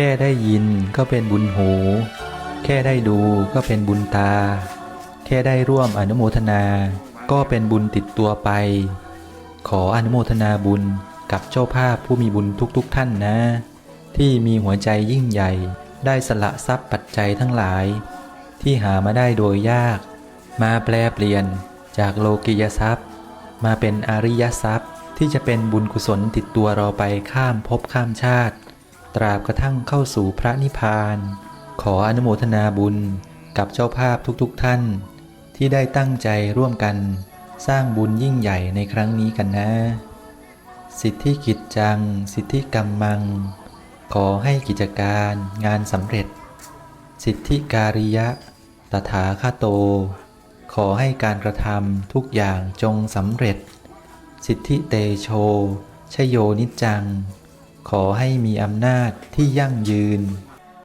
ค่ได้ยินก็เป็นบุญหู แค่ได้ดูก็เป็นบุญตา แค่ได้ร่วมอนุโมทนา ก็เป็นบุญติดตัวไป ขออนุโมทนาบุญกับเจ้าภาพผู้มีบุญทุกๆทท่านนะ ที่มีหัวใจยิ่งใหญ่ ได้สละทรัพย์ปัจจัยทั้งหลาย ที่หามาได้โดยยาก มาแปลเปลี่ยนจากโลกิยทรัพย์ มาเป็นอริยทรัพย์ที่จะเป็นบุญกุศลติดตัวเราไปข้ามภพข้ามชาติ ตราบกระทั่งเข้าสู่พระนิพพาน ขออนุโมทนาบุญกับเจ้าภาพทุกๆทท่าน ที่ได้ตั้งใจร่วมกัน สร้างบุญยิ่งใหญ่ในครั้งนี้กันนะ สิทธิกิจจัง สิทธิกรรมมัง ขอให้กิจการงานสำเร็จ สิทธิการิยะ ตถาคโต ขอให้การกระทำทุกอย่างจงสำเร็จ สิทธิเตโชชโยนิจจัง ขอให้มีอำนาจที่ยั่งยืน